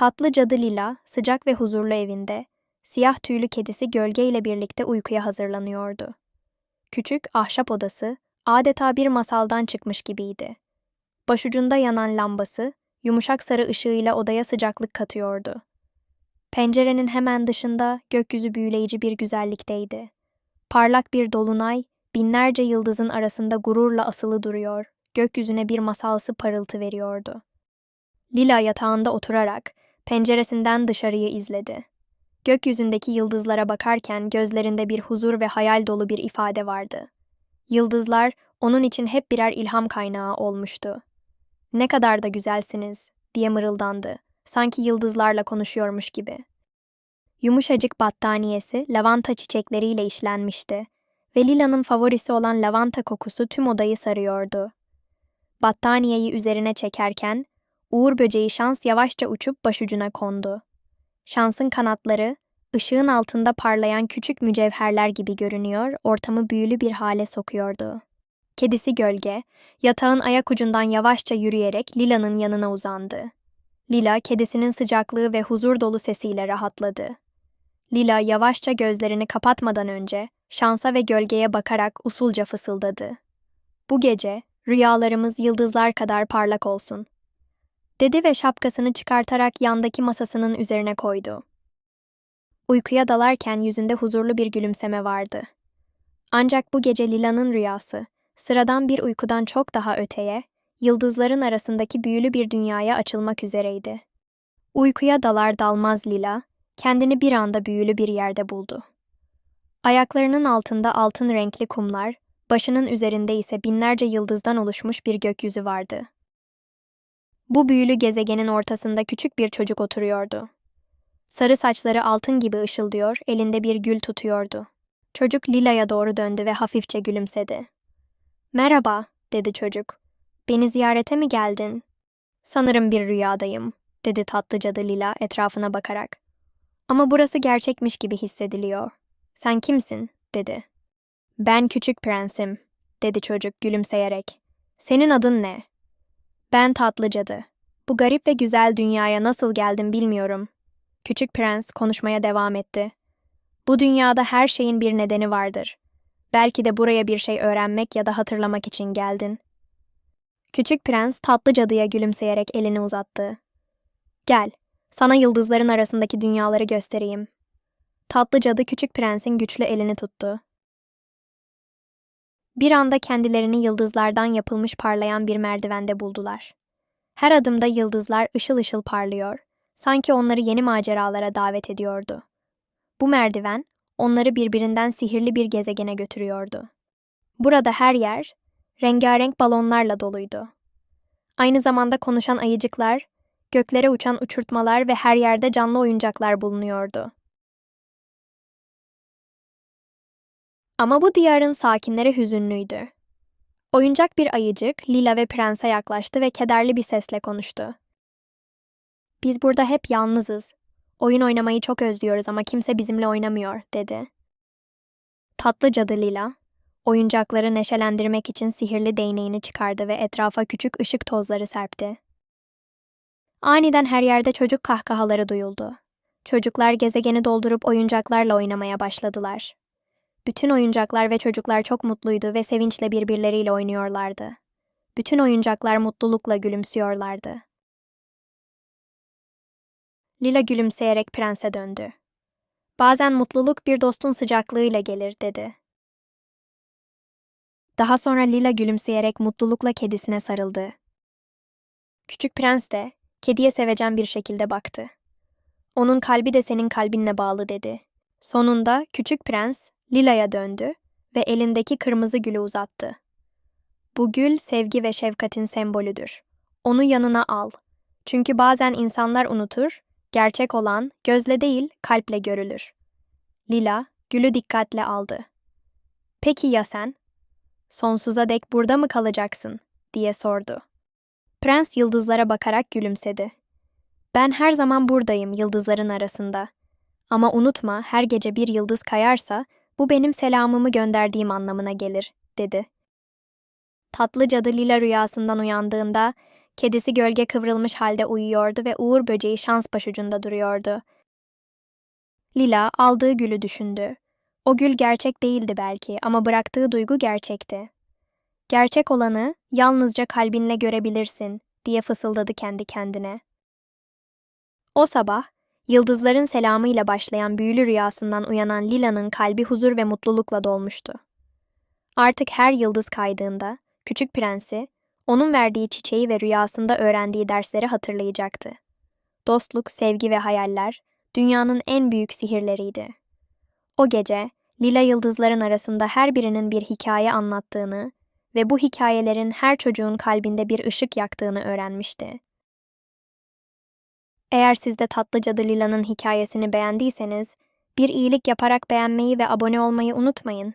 Tatlı cadı Lila, sıcak ve huzurlu evinde, siyah tüylü kedisi Gölge ile birlikte uykuya hazırlanıyordu. Küçük ahşap odası, adeta bir masaldan çıkmış gibiydi. Başucunda yanan lambası, yumuşak sarı ışığıyla odaya sıcaklık katıyordu. Pencerenin hemen dışında gökyüzü büyüleyici bir güzellikteydi. Parlak bir dolunay, binlerce yıldızın arasında gururla asılı duruyor, gökyüzüne bir masalsı parıltı veriyordu. Lila yatağında oturarak penceresinden dışarıyı izledi. Gökyüzündeki yıldızlara bakarken gözlerinde bir huzur ve hayal dolu bir ifade vardı. Yıldızlar onun için hep birer ilham kaynağı olmuştu. Ne kadar da güzelsiniz diye mırıldandı. Sanki yıldızlarla konuşuyormuş gibi. Yumuşacık battaniyesi lavanta çiçekleriyle işlenmişti ve Lila'nın favorisi olan lavanta kokusu tüm odayı sarıyordu. Battaniyeyi üzerine çekerken Uğur böceği şans yavaşça uçup başucuna kondu. Şansın kanatları, ışığın altında parlayan küçük mücevherler gibi görünüyor, ortamı büyülü bir hale sokuyordu. Kedisi gölge, yatağın ayak ucundan yavaşça yürüyerek Lila'nın yanına uzandı. Lila, kedisinin sıcaklığı ve huzur dolu sesiyle rahatladı. Lila yavaşça gözlerini kapatmadan önce şansa ve gölgeye bakarak usulca fısıldadı. Bu gece rüyalarımız yıldızlar kadar parlak olsun dedi ve şapkasını çıkartarak yandaki masasının üzerine koydu. Uykuya dalarken yüzünde huzurlu bir gülümseme vardı. Ancak bu gece Lila'nın rüyası, sıradan bir uykudan çok daha öteye, yıldızların arasındaki büyülü bir dünyaya açılmak üzereydi. Uykuya dalar dalmaz Lila, kendini bir anda büyülü bir yerde buldu. Ayaklarının altında altın renkli kumlar, başının üzerinde ise binlerce yıldızdan oluşmuş bir gökyüzü vardı. Bu büyülü gezegenin ortasında küçük bir çocuk oturuyordu. Sarı saçları altın gibi ışıldıyor, elinde bir gül tutuyordu. Çocuk Lila'ya doğru döndü ve hafifçe gülümsedi. Merhaba, dedi çocuk. Beni ziyarete mi geldin? Sanırım bir rüyadayım, dedi tatlı cadı Lila etrafına bakarak. Ama burası gerçekmiş gibi hissediliyor. Sen kimsin? dedi. Ben küçük prensim, dedi çocuk gülümseyerek. Senin adın ne? Ben tatlı cadı. Bu garip ve güzel dünyaya nasıl geldim bilmiyorum. Küçük prens konuşmaya devam etti. Bu dünyada her şeyin bir nedeni vardır. Belki de buraya bir şey öğrenmek ya da hatırlamak için geldin. Küçük prens tatlı cadıya gülümseyerek elini uzattı. Gel, sana yıldızların arasındaki dünyaları göstereyim. Tatlı cadı küçük prensin güçlü elini tuttu. Bir anda kendilerini yıldızlardan yapılmış parlayan bir merdivende buldular. Her adımda yıldızlar ışıl ışıl parlıyor, sanki onları yeni maceralara davet ediyordu. Bu merdiven, onları birbirinden sihirli bir gezegene götürüyordu. Burada her yer, rengarenk balonlarla doluydu. Aynı zamanda konuşan ayıcıklar, göklere uçan uçurtmalar ve her yerde canlı oyuncaklar bulunuyordu. Ama bu diyarın sakinleri hüzünlüydü. Oyuncak bir ayıcık Lila ve Prens'e yaklaştı ve kederli bir sesle konuştu. Biz burada hep yalnızız. Oyun oynamayı çok özlüyoruz ama kimse bizimle oynamıyor, dedi. Tatlı cadı Lila, oyuncakları neşelendirmek için sihirli değneğini çıkardı ve etrafa küçük ışık tozları serpti. Aniden her yerde çocuk kahkahaları duyuldu. Çocuklar gezegeni doldurup oyuncaklarla oynamaya başladılar. Bütün oyuncaklar ve çocuklar çok mutluydu ve sevinçle birbirleriyle oynuyorlardı. Bütün oyuncaklar mutlulukla gülümsüyorlardı. Lila gülümseyerek prense döndü. Bazen mutluluk bir dostun sıcaklığıyla gelir, dedi. Daha sonra Lila gülümseyerek mutlulukla kedisine sarıldı. Küçük prens de kediye sevecen bir şekilde baktı. Onun kalbi de senin kalbinle bağlı dedi. Sonunda küçük prens Lila'ya döndü ve elindeki kırmızı gülü uzattı. Bu gül sevgi ve şefkatin sembolüdür. Onu yanına al. Çünkü bazen insanlar unutur, gerçek olan gözle değil kalple görülür. Lila gülü dikkatle aldı. Peki ya sen? Sonsuza dek burada mı kalacaksın? diye sordu. Prens yıldızlara bakarak gülümsedi. Ben her zaman buradayım yıldızların arasında. Ama unutma her gece bir yıldız kayarsa bu benim selamımı gönderdiğim anlamına gelir, dedi. Tatlı cadı Lila rüyasından uyandığında Kedisi gölge kıvrılmış halde uyuyordu ve Uğur böceği şans başucunda duruyordu. Lila aldığı gülü düşündü. O gül gerçek değildi belki ama bıraktığı duygu gerçekti. Gerçek olanı yalnızca kalbinle görebilirsin diye fısıldadı kendi kendine. O sabah yıldızların selamıyla başlayan büyülü rüyasından uyanan Lila'nın kalbi huzur ve mutlulukla dolmuştu. Artık her yıldız kaydığında küçük prensi onun verdiği çiçeği ve rüyasında öğrendiği dersleri hatırlayacaktı. Dostluk, sevgi ve hayaller dünyanın en büyük sihirleriydi. O gece lila yıldızların arasında her birinin bir hikaye anlattığını ve bu hikayelerin her çocuğun kalbinde bir ışık yaktığını öğrenmişti. Eğer siz de Tatlı Cadı Lila'nın hikayesini beğendiyseniz, bir iyilik yaparak beğenmeyi ve abone olmayı unutmayın.